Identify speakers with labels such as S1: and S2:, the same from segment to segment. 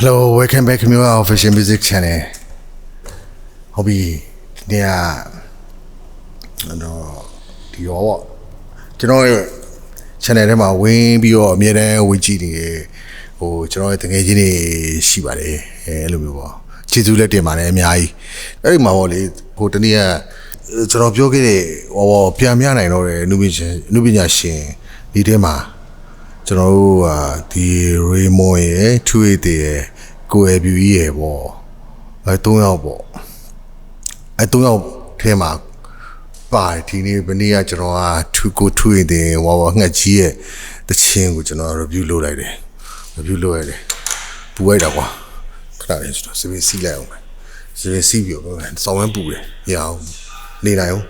S1: Hello, welcome back to my official music channel. ဟုတ်ပြီဒီနေ့ကတော့ဒီရောပေါ့ကျွန်တော်ရဲ့ channel ထဲမှာဝင်ပြီးတော့အမြဲတမ်းဝင်ကြည့်နေတယ်ဟိုကျွန်တော်ရဲ့တငယ်ချင်းတွေရှိပါတယ်အဲအဲ့လိုမျိုးပေါ့ခြေစူးလက်တင်ပါတယ်အများကြီးအဲ့ဒီမှာပေါ့လေဟိုတနေ့ကကျွန်တော်ပြောခဲ့တဲ့ဟောပြန်မရနိုင်တော့တဲ့နုပညာနုပညာရှင်ဒီထဲမှာ ကျွန်တော်တို့ဟာဒီရေမွန်ရဲ့ထွေးတည်ရဲ့ကိုယ်အပြူကြီးရဲ့ပေါ့အဲ၃ယောက်ပေါ့အဲ၃ယောက်ထဲမှာပါတယ်ဒီနေ့ဘနေ့ကကျွန်တော်ကထူကိုထွေးတယ်ဝါဝငှက်ကြီးရဲ့တချင်းကိုကျွန်တော် review လုပ်လိုက်တယ် review လုပ်ရတယ်ပူလိုက်တာကွာခဏလေးကျွန်တော်စပင်းစီးလိုက်အောင်မယ်စပင်းစီးပြီးတော့စောင်းဝဲပူတယ်ရအောင်နေနိုင်အောင်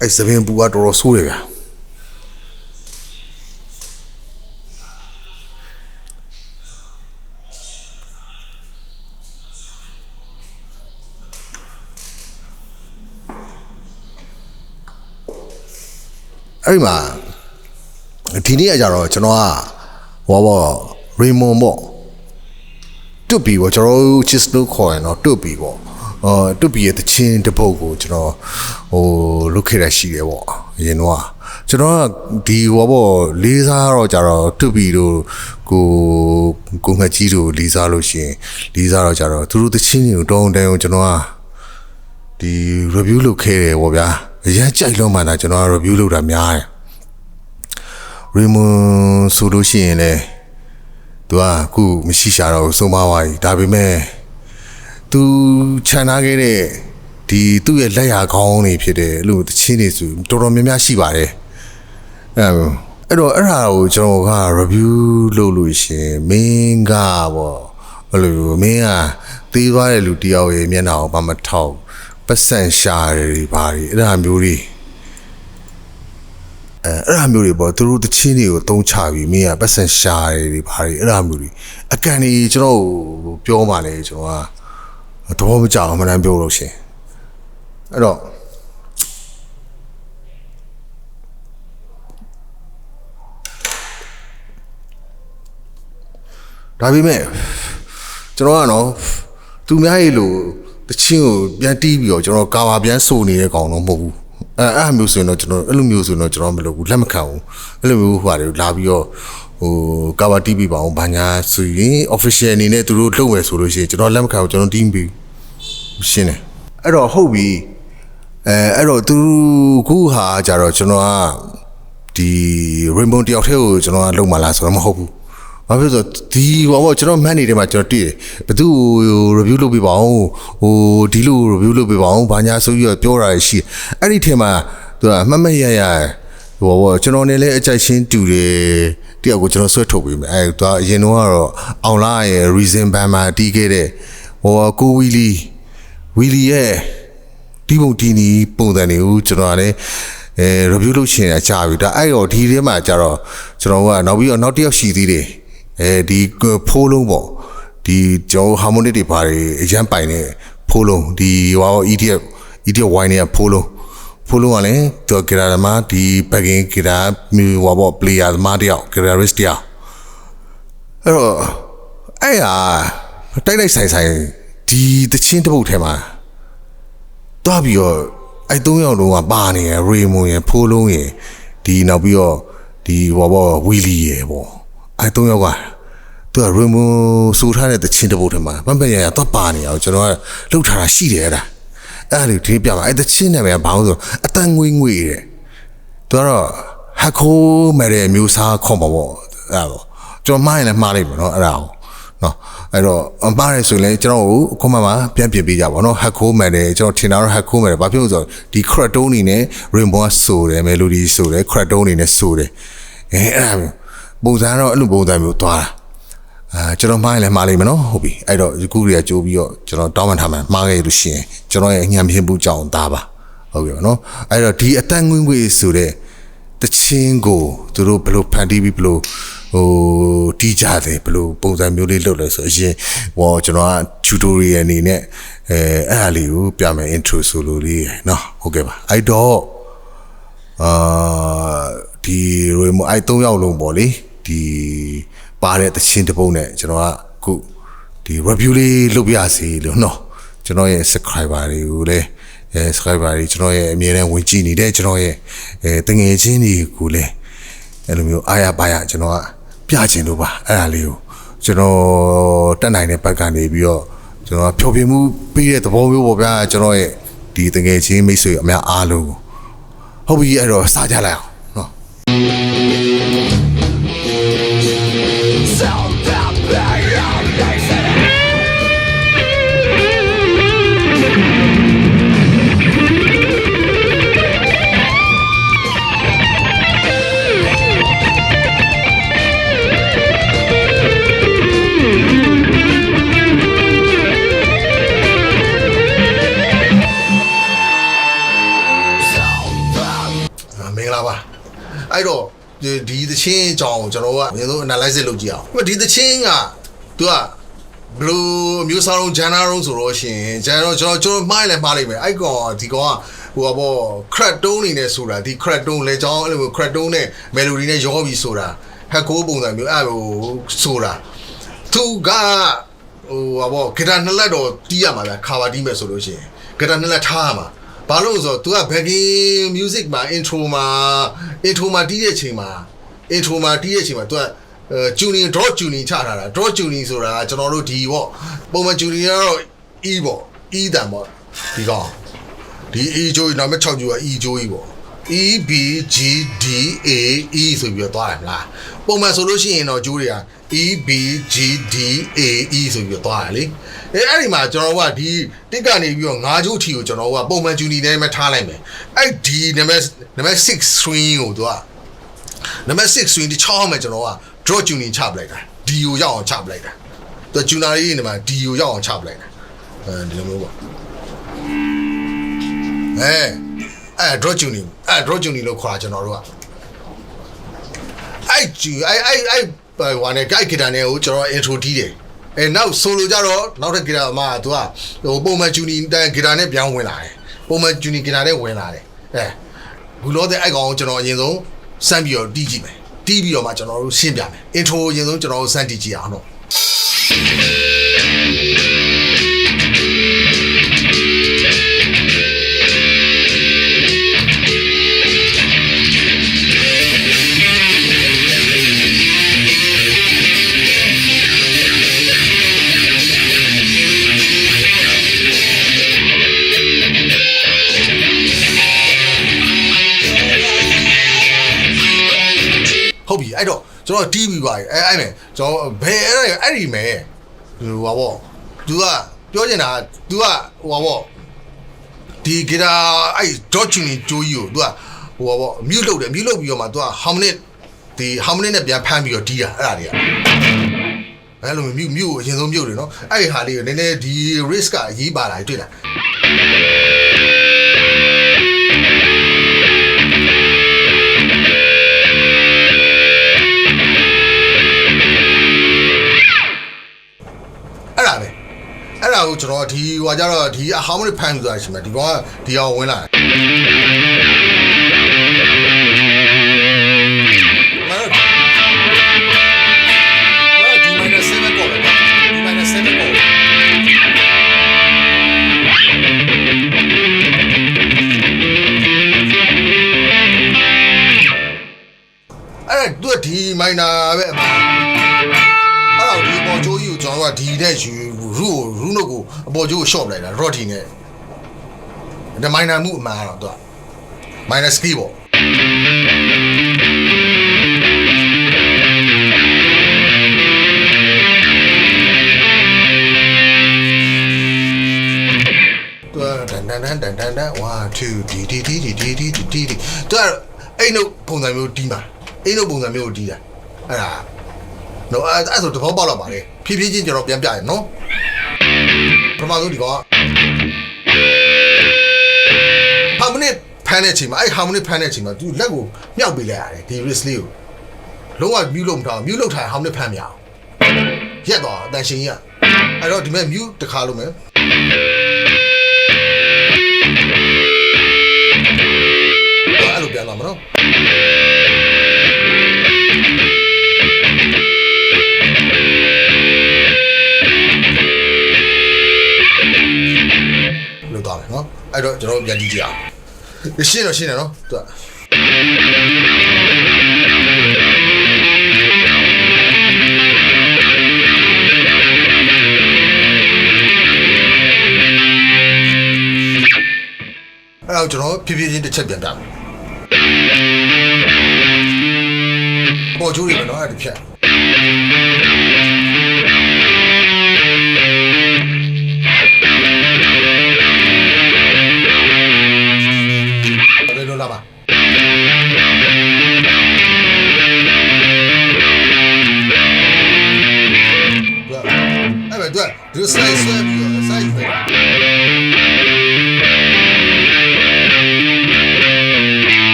S1: အဲစပင်းပူကတော်တော်ဆိုးတယ်ဗျာ အဲ့ဒီမှာဒီနေ့ကကြတော့ကျွန်တော်ကဟောပေါ့ရေမွန်ပေါ့တွတ်ပြီပေါ့ကျွန်တော်တို့ chis လို့ခေါ်ရင်တော့တွတ်ပြီပေါ့အော်တွတ်ပြီရဲ့တချင်းတစ်ပုတ်ကိုကျွန်တော်ဟိုလုတ်ခဲ့ရရှိတယ်ပေါ့အရင်တော့ကျွန်တော်ကဒီဟောပေါ့လေးစားတော့ကြတော့တွတ်ပြီတို့ကိုကိုငှက်ကြီးတို့လေးစားလို့ရှိရင်လေးစားတော့ကြတော့သူတို့တချင်းတွေကိုတောင်းတန်းအောင်ကျွန်တော်ကဒီ review လုပ်ခဲ့တယ်ဗောဗျာ အရင်ကြိုက်လို့မှသာကျွန်တော်က review လုပ်တာများတယ် Raymond ဆိုလို့ရှိရင်လေသူကအခုမရှိရှာတော့ဘူးဆုံးမသွားပြီဒါပေမဲ့သူခြံထားခဲ့တဲ့ဒီသူ့ရဲ့လက်ရာကောင်းနေဖြစ်တယ်အဲ့လိုတချင်းတွေဆိုတော်တော်များများရှိပါတယ်အဲ့အဲ့တော့အဲ့ဒါကိုကျွန်တော်က review လုပ်လို့ရှရင်မင်းကပေါ့အဲ့လိုမင်းကသေးသွားတဲ့လူတယောက်ရဲ့မျက်နှာကိုဘာမထောက် ပတ်စံရှာတွေဘာတွေအဲ့ဒါမျိုးတွေအဲအဲ့ဒါမျိုးတွေပေါ့သူတို့တချင်းတွေကိုတုံးချပြီးမင်းကပတ်စံရှာတွေဘာတွေအဲ့ဒါမျိုးတွေအကန်ကြီးကျွန်တော်ကိုပြောမှလဲကျွန်တော်ကတော့မကြောက်မှန်းပြောလို့ရှင်အဲ့တော့ဒါပေမဲ့ကျွန်တော်ကနော်သူများရဲ့လို့ တချင်းကိုပြန်တီးပြီးတော့ကျွန်တော်ကာဘာပြန်ဆိုနေတဲ့ကောင်တော့မဟုတ်ဘူးအဲအဲ့လိုမျိုးဆိုရင်တော့ကျွန်တော်အဲ့လိုမျိုးဆိုရင်တော့ကျွန်တော်မလုပ်ဘူးလက်မခံဘူးအဲ့လိုမျိုးဟိုဟာတွေလာပြီးတော့ဟိုကာဘာတီးပြီးပါအောင်ဘာညာဆိုရင် official အနေနဲ့သူတို့လုပ်မယ်ဆိုလို့ရှိရင်ကျွန်တော်လက်မခံဘူးကျွန်တော်တီးပြီးရှင်းတယ်အဲ့တော့ဟုတ်ပြီအဲအဲ့တော့သူခုဟာကြတော့ကျွန်တော်ကဒီ rainbow တယောက်တည်းကိုကျွန်တော်ကလုံမလားဆိုတော့မဟုတ်ဘူး ဘာဖြစ်လို့ဒီဟောပေါ့ကျွန်တော်မှတ်နေတယ်မှာကျွန်တော်တည်တယ်ဘသူ့ကို review လုပ်ပေးပါအောင်ဟိုဒီလို review လုပ်ပေးပါအောင်ဘာညာဆိုပြီးတော့ပြောတာရှိအဲ့ဒီထဲမှာသူကမှတ်မှတ်ရရဟိုပေါ့ကျွန်တော်နေလဲအကြိုက်ရှင်းတူတယ်တယောက်ကိုကျွန်တော်ဆွဲထုတ်ပေးမယ်အဲသူကအရင်တော့ကတော့အောင်လာရဲ့ reason ဘန်မှာတီးခဲ့တဲ့ဟိုကိုဝီလီဝီလီရဲ့ဒီပုံဒီနီပုံစံတွေကိုကျွန်တော်ကလည်းအဲ review လုပ်ချင်တာကြာပြီဒါအဲ့တော့ဒီထဲမှာကျတော့ကျွန်တော်ကနောက်ပြီးတော့နောက်တစ်ယောက်ရှိသေးတယ် အဲဒီဖိုးလုံးပေါ့ဒီကျွန်တော် harmonic တွေပါတယ်အရန်ပိုင်နေဖိုးလုံးဒီဟော ETF ETF wine တွေကဖိုးလုံးဖိုးလုံးကလည်းသူဂီတာသမားဒီ backing ဂီတာမီဟောပေါ့ player သမားတယောက် guitarist တယောက်အဲ့တော့အဲ့ဟာတိုက်တိုက်ဆိုင်ဆိုင်ဒီတချင်းတစ်ပုတ်ထဲမှာတွားပြီးတော့အဲ့၃ယောက်လုံးကပါနေရယ်ရေမွန်ရယ်ဖိုးလုံးရယ်ဒီနောက်ပြီးတော့ဒီဟောပေါ့ဝီလီရယ်ပေါ့ အဲ့သုံးယောက်ကသူကရေမွန်စူထားတဲ့တချင်းတစ်ပုတ်ထဲမှာမမရရတော့ပါနေအောင်ကျွန်တော်ကလှုပ်ထားတာရှိတယ်အဲ့ဒါအဲ့ဒါလေးဒီပြပါအဲ့တချင်းနာမည်ကဘာလို့ဆိုအတန်ငွေငွေတဲ့သူကတော့ဟက်ခိုးမဲ့တဲ့မျိုးစားခေါ်မှာပေါ့အဲ့ဒါပေါ့ကျွန်တော်မှားရင်လည်းမှားလိုက်မယ်နော်အဲ့ဒါကိုနော်အဲ့တော့အမှားရဲဆိုရင်လည်းကျွန်တော်ကိုအခုမှမှပြန်ပြင်ပေးကြပါတော့ဟက်ခိုးမယ်တယ်ကျွန်တော်ထင်တာတော့ဟက်ခိုးမယ်တယ်ဘာဖြစ်လို့ဆိုတော့ဒီ crackdown နေနဲ့ rainbow ကဆိုတယ် melody ဆိုတယ် crackdown နေနဲ့ဆိုတယ်အဲအဲ့ဒါမျိုး ပုံစံတော့အဲ့လိုပုံစံမျိုးသွားတာအာကျွန်တော်မှားရင်လည်းမှားလိမ့်မယ်နော်ဟုတ်ပြီအဲ့တော့ယခုတွေကကြိုးပြီးတော့ကျွန်တော်တောင်းပန်ထားမယ်မှားခဲ့လို့ရှိရင်ကျွန်တော်ရဲ့ညံပြင်းမှုကြောင့်သားပါဟုတ်ပြီနော်အဲ့တော့ဒီအတန်ငွေငွေဆိုတဲ့တချင်းကိုသူတို့ဘယ်လိုဖန်တီးပြီးဘယ်လိုဟိုတီးကြတယ်ဘယ်လိုပုံစံမျိုးလေးလုပ်လဲဆိုအရင်ဟောကျွန်တော်က tutorial အနေနဲ့အဲအဲ့ဒါလေးကိုပြမယ် intro ဆိုလိုလေးရယ်နော်ဟုတ်ကဲ့ပါအဲ့တော့အာဒီရေမိုအိုက်၃ယောက်လုံးပေါ့လေ ဒီပါတဲ့သချင်းတစ်ပုတ်နဲ့ကျွန်တော်ကခုဒီ review လေးလုပ်ပြစီလို့နော်ကျွန်တော်ရဲ့ subscriber တွေကိုလည်းအဲ subscriber တွေကျွန်တော်ရဲ့အမြဲတမ်းဝင်ကြည့်နေတဲ့ကျွန်တော်ရဲ့အဲတငယ်ချင်းတွေကိုလည်းအဲ့လိုမျိုးအားရပါရကျွန်တော်ကပြချင်လို့ပါအဲ့ဒါလေးကိုကျွန်တော်တက်နိုင်တဲ့ဘက်ကနေပြီးတော့ကျွန်တော်ဖျော်ဖြေမှုပြီးတဲ့သဘောမျိုးပေါ့ဗျာကျွန်တော်ရဲ့ဒီတငယ်ချင်းမိတ်ဆွေအများအားလုံးဟုတ်ပြီအဲ့တော့စားကြလိုက်အောင်နော် င်္ဂလာပါအဲ့တော့ဒီဒီသချင်းအကြောင်းကိုကျွန်တော်ကအရင်ဆုံး analysis လုပ်ကြည့်အောင်ဒီသချင်းက तू ကဘလူးအမျိုးစားလုံးဂျန်နာလုံးဆိုတော့ရှင်ဂျန်တော့ကျွန်တော်ကျွန်တော်မှားလဲမှားလိုက်မယ်အဲ့ကောင်ကဒီကောင်ကဟိုဘော crack tone နေနဲ့ဆိုတာဒီ crack tone လေကြောင်းအဲ့လိုမျိုး crack tone နဲ့ melody နဲ့ရောပြီးဆိုတာဟက်ကိုပုံစံမျိုးအဲ့လိုဆိုတာသူကဟိုဘောဂီတာနှစ်လက်တော့တီးရမှာဗျခါပါတီးမယ်ဆိုလို့ရှိရင်ဂီတာနှစ်လက်ထားရမှာ ဘာလို့လဲဆိုတော့ तू က backing music မှာ intro မှာ intro မှာတီးတဲ့ချိန်မှာ intro မှာတီးတဲ့ချိန်မှာ तू ကအဲ tuning draw tuning ချထားတာ draw tuning ဆိုတာကကျွန်တော်တို့ဒီပေါ့ပုံမှန် tuning ကတော့ E ပေါ့ E တန်ပေါ့ဒီကောင်ဒီ E ကြိုးနောက်မဲ့6ကြိုးက E ကြိုးကြီးပေါ့ E B G D A E ဆိုပြီးတော့သွားတယ်မလားပုံမှန်ဆိုလို့ရှိရင်တော့ကြိုးတွေက E B G D A E ဆိုပြီးတော့သွားတယ်လေအဲအဲ့ဒီမှာကျွန်တော်တို့ကဒီတစ်ကနေပြီးတော့၅ကြိုးထီကိုကျွန်တော်တို့ကပုံမှန် tuning နဲ့မှထားလိုက်မယ်အဲ့ဒီနံပါတ်နံပါတ်6 string ကိုသူကနံပါတ်6ဆိုရင်ဒီ6မှာကျွန်တော်က draw tuning ချပလိုက်တာ D ကိုရောက်အောင်ချပလိုက်တာသူ tuner လေးနေမှာ D ကိုရောက်အောင်ချပလိုက်တာအဲဒီလိုမျိုးပေါ့အဲ အဲ draw tuning အဲ draw tuning လို့ခေါ်တာကျွန်တော်တို့ကအဲ့ကျအဲ့အဲ့အဲ့ဟိုနဲ့ guide guitar နဲ့ကိုကျွန်တော် intro တီးတယ်အဲနောက် solo ကြတော့နောက်တဲ့ guitar မှာသူကဟိုပုံမှန် tuning တဲ့ guitar နဲ့ပြောင်းဝင်လာတယ်ပုံမှန် tuning guitar နဲ့ဝင်လာတယ်အဲဘူးလို့တဲ့အဲ့ကောင်ကိုကျွန်တော်အရင်ဆုံးစမ်းပြီးတော့တီးကြည့်မယ်တီးပြီးတော့မှကျွန်တော်တို့ရှင်းပြမယ် intro ကိုအရင်ဆုံးကျွန်တော်တို့စမ်းတီးကြည့်အောင်တော့ အဲ့တော့ကျွန်တော်တီးပြီးပါပြီအဲ့အဲ့မယ်ကျွန်တော်ဘယ်အဲ့အဲ့ဒီမယ်ဟိုပါပေါ့ तू ကပြောချင်တာ तू ကဟိုပါပေါ့ဒီဂီတာအဲ့ dot tuning ကြိုးကြီးကို तू ကဟိုပါပေါ့ mute လုပ်တယ် mute လုပ်ပြီးတော့မှ तू က harmonic ဒီ harmonic နဲ့ပြန်ဖမ်းပြီးတော့တီးတာအဲ့ဒါတွေကအဲ့လို mute mute ကိုအရင်ဆုံး mute တယ်နော်အဲ့ဒီဟာလေးကိုနည်းနည်းဒီ risk ကအရေးပါလာတွေ့လား ဒါကိုကျွန်တော်ဒီဟိုကကြတော့ဒီ harmonic ဖမ်းဆိုတာရှိမှာဒီကောင်ကဒီအောင်ဝင်လာတယ်မဟုတ်ဘူးဒီ minus 7ကောပဲဒီ minus 7ကောအဲ့ဒါသူကဒီ minor ပဲ ဒီနဲ့ယူရူကိုရူနုတ်ကိုအပေါ်ချိုးကို short လိုက်တာ rod နဲ့ဒါ minor မှုအမှန်တော့သူက minus key ပေါ့သူကတန်တန်တန်တန်တန်တန်1 2ဒီဒီဒီဒီဒီဒီဒီဒီသူကအဲ့လိုပုံစံမျိုးတီးမှာအဲ့လိုပုံစံမျိုးကိုတီးတာအဲ့ဒါ နော်အဲ့အဲ့ဆိုတဘောပေါက်တော့ပါလေဖြည်းဖြည်းချင်းကျွန်တော်ပြန်ပြရနော်ပထမဆုံးဒီကောင်ကဟာမနစ်ဖမ်းတဲ့အချိန်မှာအဲ့ဟာမနစ်ဖမ်းတဲ့အချိန်မှာသူလက်ကိုမြောက်ပေးလိုက်ရတယ်ဒီ wrist လေးကိုလုံးဝ mute လုပ်မထားဘူး mute လုပ်ထားရင်ဟာမနစ်ဖမ်းမရအောင်ရက်တော့အတန်ရှင်ကြီးကအဲ့တော့ဒီမဲ့ mute တစ်ခါလုပ်မယ် တော့ကျွန်တော်တို့ပြန်ကြည့်ကြအောင်ရှင်းတော့ရှင်းတယ်နော်သူကအဲ့တော့ကျွန်တော်ဖြည်းဖြည်းချင်းတစ်ချက်ပြန်ပြမယ်ပေါ်ကျိုးတွေပဲနော်အဲ့ဒီဖြတ်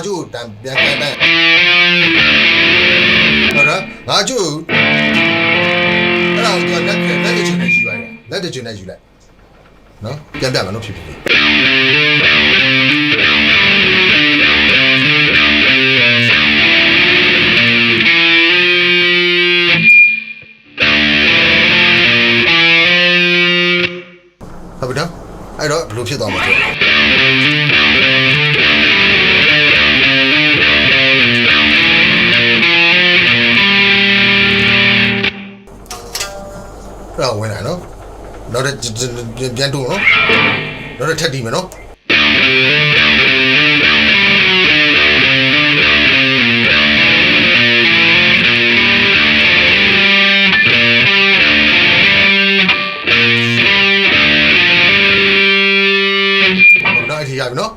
S1: ဒီငါးကျိုးတန်ပြန်ကန်တန်းဟုတ်လားငါးကျိုးအဲ့ဒါကိုသူကလက်ကလက်တချင်နဲ့ယူလိုက်လက်တချင်နဲ့ယူလိုက်နော်ပြန်ပြမယ်နော်ဖြစ်ဖြစ်ဟုတ်ပြီနော်အဲ့တော့ဘယ်လိုဖြစ်သွားမှာလဲ အဲ့တော့ဝင်လာနော်နောက်တစ်ပြန်တူနော်နောက်တစ်ထက်တီးမယ်နော်ဟုတ်တော့အထီးရပြီနော်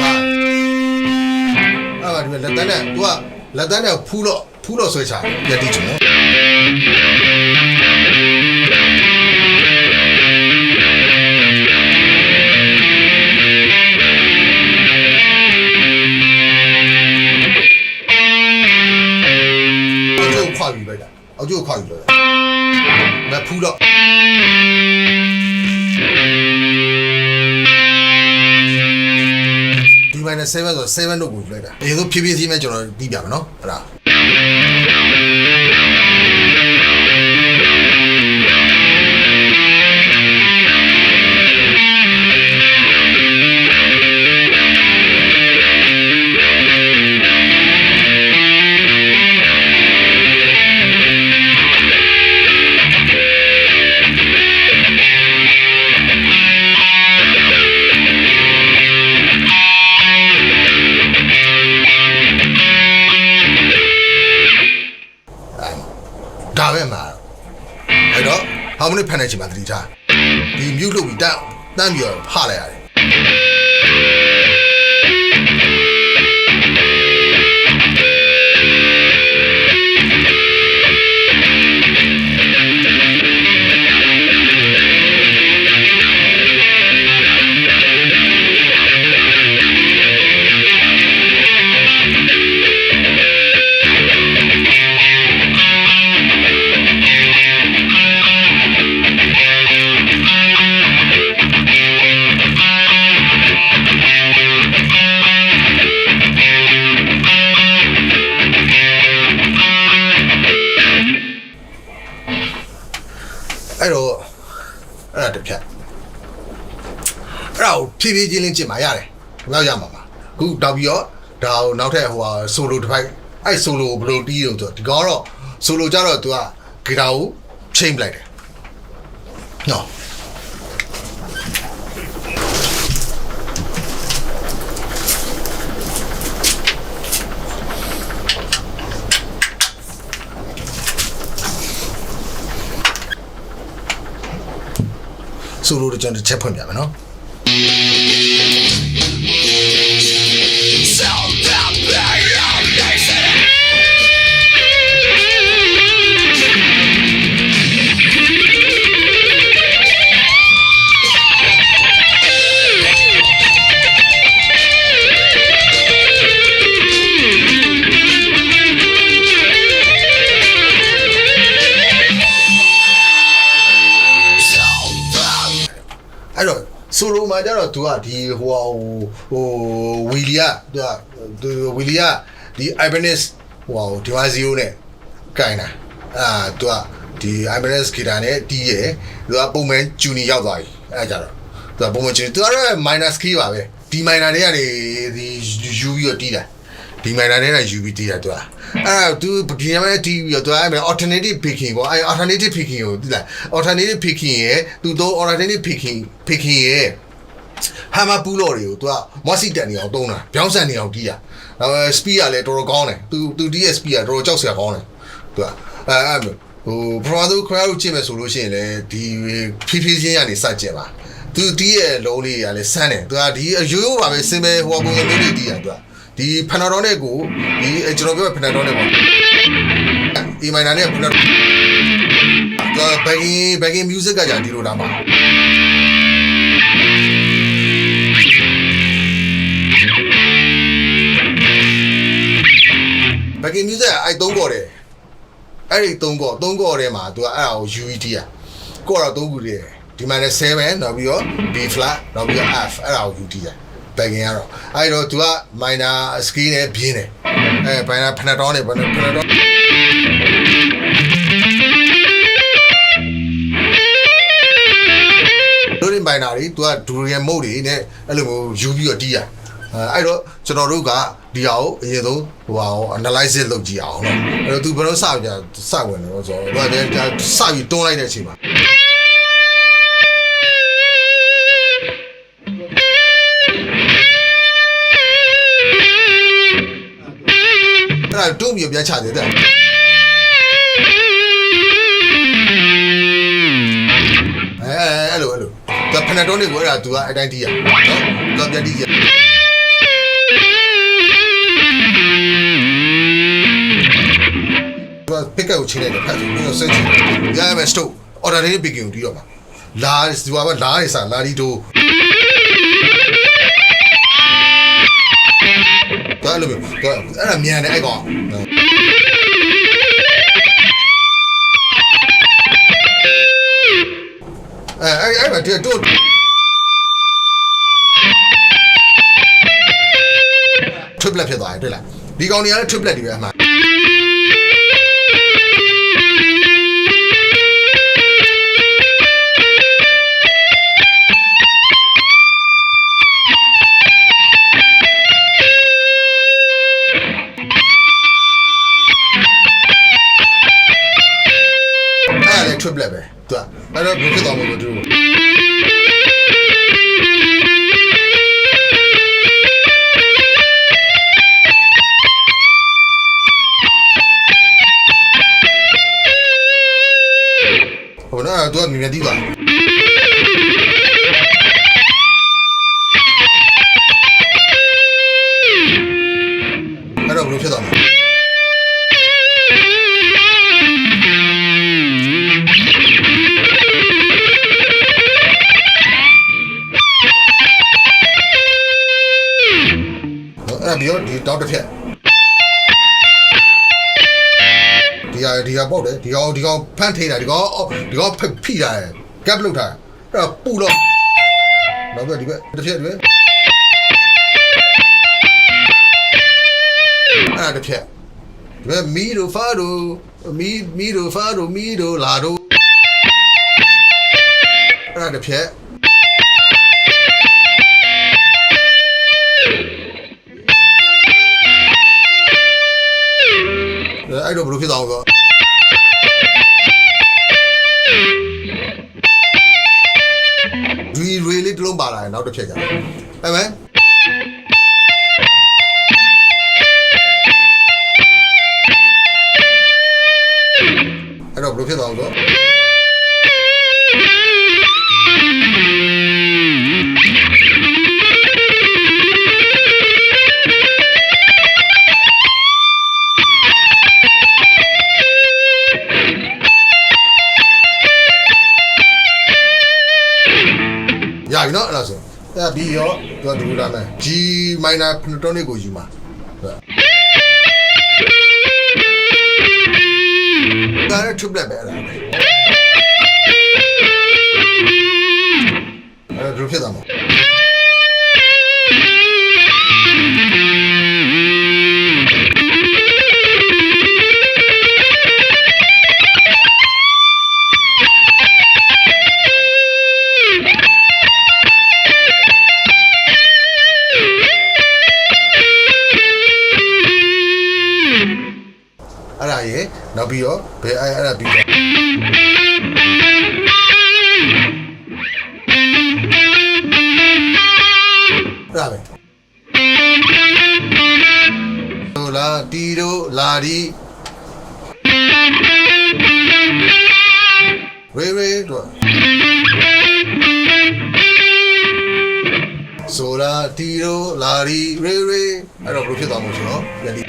S1: ထားအဲ့ဒါဒီလက်တန်းနဲ့ तू ကလက်တန်းနဲ့ဖူးတော့ဖူးတော့ဆွဲချပြတိချင်နော်အောက်ကျိုးခွာယူလိုက်တာအောက်ကျိုးခွာယူလိုက်တာမဖူးတော့ ဒီမိုင်းနဲ့7ဆို7တို့ကိုယူလိုက်တာအရင်ဆုံးဖြည်းဖြည်းချင်းပဲကျွန်တော်ပြီးပြမယ်နော်အဲ့ဒါဒါ န်းတ ဖြည်းဖြည်းချင်းလေးကျင့်มาရတယ်ဘယ်လောက်ရမှာပါအခုတောက်ပြီးတော့ဒါကိုနောက်ထပ်ဟိုဟာဆိုလိုတစ်ပိုက်အဲ့ဆိုလိုဘယ်လိုတီးလို့ဆိုဒီကောင်ကတော့ဆိုလိုကြတော့ तू ကဂီတာကိုချိန်ပလိုက်တယ်နော်ဆိုလိုတော့ကျွန်တော်တစ်ချက်ဖွင့်ပြမယ်နော် မှာကျတော့ तू ကဒီဟိုဟိုဝီလီယာ तू ကသူဝီလီယာဒီ Ibanez ဟိုဒီဝါ0နဲ့ကင်တာအာ तू ကဒီ Ibanez ဂီတာနဲ့တီးရယ် तू ကပုံမှန်ဂျူနီရောက်သွားပြီအဲကြတော့ तू ကပုံမှန်ဂျူနီ तू ကတော့ minor key ပါပဲဒီ minor တွေကနေဒီယူပြီးတော့တီးတာဒီ minor တွေကယူပြီးတီးတာ तू ကအဲ့ तू ဒီမှာတီးပြီးတော့ तू အဲ့ alternative picking ပေါ့အဲ့ alternative picking ကိုသိလား alternative picking ရဲ့ तू တော့ alternative picking picking ရဲ့ ဟာမပူလော်တွေကို तू ကမော့စီတက်နေအောင်တုံးတာပြောင်းဆန်နေအောင်တီးတာအဲစပီးကလည်းတော်တော်ကောင်းတယ် तू तू တီးရဲ့စပီးကတော်တော်ကြောက်စရာကောင်းတယ် तू ကအဲအဲ့လိုဟိုပထမဆုံးခရကိုကြည့်မယ်ဆိုလို့ရှိရင်လည်းဒီဖြည်းဖြည်းချင်းကနေစကြင်ပါ तू တီးရဲ့လုံးလေးကလည်းဆန်းတယ် तू ကဒီရိုးရိုးပါပဲစင်ပဲဟိုပုံစံမျိုးလေးတီးတာ तू ကဒီဖန်တော်နဲ့ကိုဒီကျွန်တော်ပြောဖန်တော်နဲ့ပေါ့အီမိုင်နာနဲ့ဖန်တော် तू ဘက်ဂင်ဘက်ဂင် music ကကြာဒီလိုလာမှာ အဲ့သုံးကော်တယ်အဲ့ဒီသုံးကော်သုံးကော်ထဲမှာသူကအဲ့ဒါကို UED อ่ะကော်တော့သုံးခုတည်းဒီမှာလည်း7နောက်ပြီးတော့ B flat နောက်ပြီးတော့ F အဲ့ဒါကို UD อ่ะဘက်ကင်ကတော့အဲ့တော့သူက minor scale နဲ့ပြင်းတယ်အဲ minor ဖနတောင်းနဲ့ဖနဖနတောင်းတို့ရင် minor တွေသူက durian mode တွေနဲ့အဲ့လိုမျိုးယူပြီးတော့တီးရ အဲအဲ့တော့ကျွန်တော်တို့ကဒီဟာကိုအရင်ဆုံးဟိုဟာကို analysis လုပ်ကြည့်အောင်နော်အဲ့တော့သူဘယ်တော့စကြစဝင်တယ်လို့ဆိုတော့သူကလည်းစပြီးတွန်းလိုက်တဲ့အချိန်မှာအဲ့ဒါတွန်းပြီးပြန်ချတယ်တဲ့အဲအဲ့လိုအဲ့လိုသူဖနတော်နေကိုအဲ့ဒါသူကအတိုင်းတီးရနော်သူကပြန်တီးရ ကပစ်ကတ်ကိုချိန်လိုက်တယ်ဖတ်ပြီးတော့ဆက်ချင်ရရမယ်စတော့ order လေး picking ကိုတီးတော့မှာလာဒီဘာလာရစားလာဒီတိုတော်လို့တော်အဲ့ဒါမြန်တယ်အဲ့ကောင်အဲအဲ့အဲ့မှာတို့ triplet ဖြစ်သွားတယ်တွေ့လားဒီကောင်တွေကလည်း triplet တွေပဲအမှန် သူကအဲ့တော့ဘယ်ဖြစ်သွား ဒီဟာပေါက်တယ်ဒီကောင်ဒီကောင်ဖန့်ထိတာဒီကောင်အော်ဒီကောင်ဖိတာရယ်ကပ်လုတ်တာအဲ့တော့ပူတော့နောက်ပြီးဒီဘက်တစ်ဖြက်ဒီဘက်အဲ့ဒါတစ်ဖြက်ဒီဘက်မီဒိုဖာဒိုမီမီဒိုဖာဒိုမီဒိုလာဒိုအဲ့ဒါတစ်ဖြက်အဲ့တော့ဘယ်လိုဖြစ်သွားအော တစ်လုံးပါလာရ minor pentatonic ကိုယူမှာဒါလည်း triplet ပဲအဲ့ဒါ ဆိုလာတီတို့လာဒီရေရေအဲ့တော့ဘယ်လိုဖြစ်သွားမှာဆိုတော့ပြန်ဒီ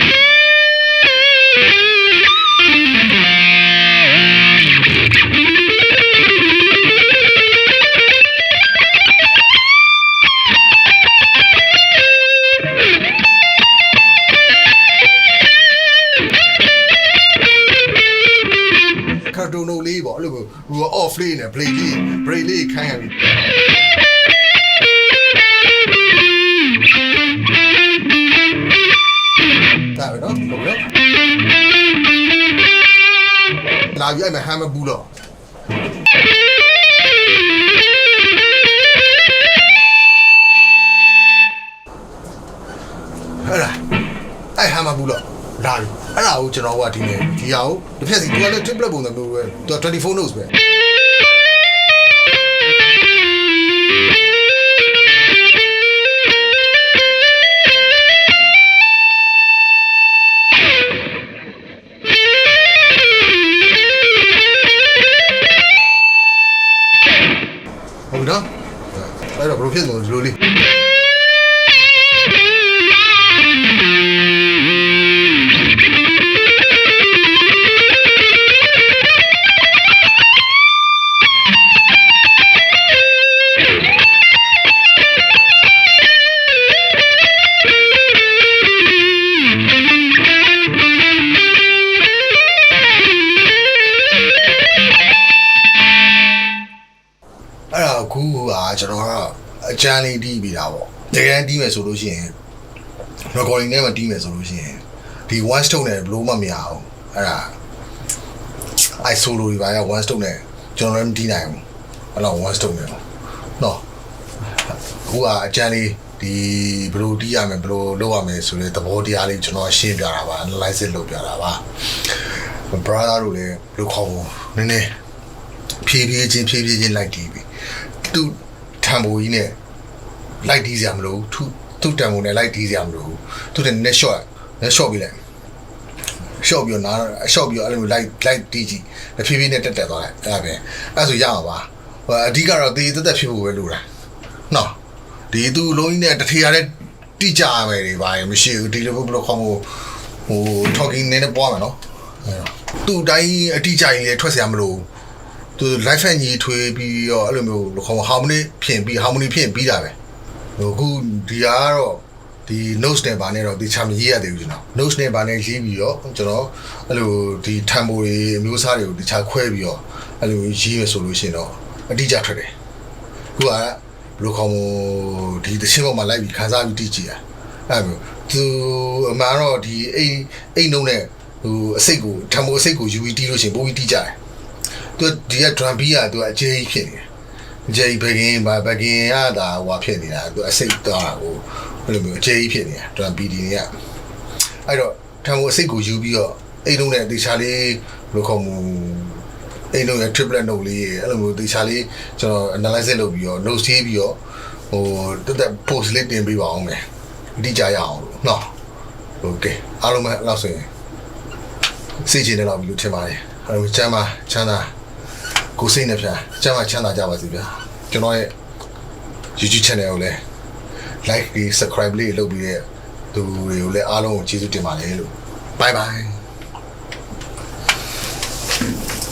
S1: ခါတိုနိုလေးပေါ့အဲ့လိုမျိုးဟို off လေးနဲ့ blade လေး brake လေးခိုင်းရပြီ နော်လာပြိုင်မှာဟမ်းမဘူးတော့အဲ့ဒါအဲ့ဟမ်းမဘူးတော့လာပြီအဲ့ဒါကိုကျွန်တော်ကဒီနေ့ဒီဟာကိုတစ်ဖက်စီသူကလည်း triplet ပုံစံမျိုးပဲသူက24 notes ပဲ ကအကြမ်းလေးတီးပြီးတာပေါ့တကယ်တီးမယ်ဆိုလို့ရှိရင် recording နဲ့မတီးမယ်ဆိုလို့ရှိရင်ဒီ one stone နဲ့ဘလို့မှမရအောင်အဲ့ဒါ i solo တွေပါရ one stone နဲ့ကျွန်တော်လည်းမတီးနိုင်ဘူးအဲ့တော့ one stone နဲ့ပေါ့နော်အခုကအကြမ်းလေးဒီဘလို့တီးရမယ်ဘလို့လုပ်ရမယ်ဆိုတဲ့သဘောတရားလေးကျွန်တော်ရှင်းပြတာပါ analysis လုပ်ပြတာပါ brother တို့လည်းဘလို့ခေါ်ဖို့နည်းနည်းဖြည်းဖြည်းချင်းဖြည်းဖြည်းချင်းလိုက်တီးပြီသူတံပိုးကြီးနဲ့ လိုက်တီးစရာမလိုဘူးသူသူတံပိုးနဲ့လိုက်တီးစရာမလိုဘူးသူတဲ့ net shot net shot ပြီးလိုက် shot ပြီးတော့နား shot ပြီးတော့အဲ့လိုလိုက်လိုက်တီးကြည့်ဖြည်းဖြည်းနဲ့တက်တက်သွားလိုက်အဲ့ဒါပဲအဲ့ဆိုရအောင်ပါဟိုအဓိကတော့တေးတက်တက်ဖြစ်ဖို့ပဲလိုတာနော်ဒီသူလုံးကြီးနဲ့တထေရတဲ့တိကြရမယ်တွေပါရင်မရှိဘူးဒီလိုဘယ်လိုခေါ်မို့ဟို talking နဲ့ပွားမယ်နော်အဲ့တော့သူ့တိုင်းအတိအကျကြီးလည်းထွက်เสียမလို့ သူ live fan ကြီးထွေးပြီးတော့အဲ့လိုမျိုးခေါ် harmony ဖြစ်ပြီး harmony ဖြစ်ပြီးတာပဲ ဟိုအခုဒီကတော့ဒီ notes နဲ့ဗာနဲ့တော့ဒီချာမရေးရသေးဘူးကျွန်တော် notes နဲ့ဗာနဲ့ရေးပြီးတော့ကျွန်တော်အဲ့လိုဒီ tempo တွေအမျိုးအစားတွေကိုဒီချာခွဲပြီးတော့အဲ့လိုရေးရဆိုလို့ရှိရင်တော့အတိအကျထွက်တယ်အခုကဘယ်လိုခေါ်မဒီသချင်းပေါ်မှာလိုက်ပြီးခန်းစားပြီးတည်ကြည့်ရအဲ့လိုသူအမှန်တော့ဒီအိမ်အိမ်နှုံးနဲ့ဟိုအစိတ်ကို tempo အစိတ်ကိုယူပြီးတီးလို့ရှိရင်ပိုပြီးတီးကြတယ်သူဒီက drum beat อ่ะသူအကျေးဖြစ်နေတယ် အကျေးဘကင်းဘာဘကင်းရတာဟွာဖြစ်နေတာသူအစိတ်သွားတာဟိုအဲ့လိုမျိုးအကျေးဖြစ်နေတာ drum beat တွေကအဲ့တော့ထံမိုးအစိတ်ကိုယူပြီးတော့အိမ်လုံးနဲ့တေချာလေးဘယ်လိုခေါ်မှုအိမ်လုံးရဲ့ triplet note လေးအဲ့လိုမျိုးတေချာလေးကျွန်တော် analysis လုပ်ပြီးတော့ note ရေးပြီးတော့ဟိုတက်တက် post လေးတင်ပေးပါအောင်မယ်အတိကျရအောင်လို့နော် okay အားလုံးပဲအဲ့လောက်ဆိုရင်စိတ်ချနေတော့ပြီလို့ထင်ပါတယ်အဲ့လိုချမ်းသာချမ်းသာ ကိုစိတ်နဲ့ဖြာကျမ်းမချမ်းသာကြပါစေဗျာကျွန်တော်ရဲ့ YouTube channel ကိုလည်း like ပြီး subscribe လေးလုပ်ပြီးတဲ့သူတွေကိုလည်းအားလုံးကိုကျေးဇူးတင်ပါတယ်လို့ bye bye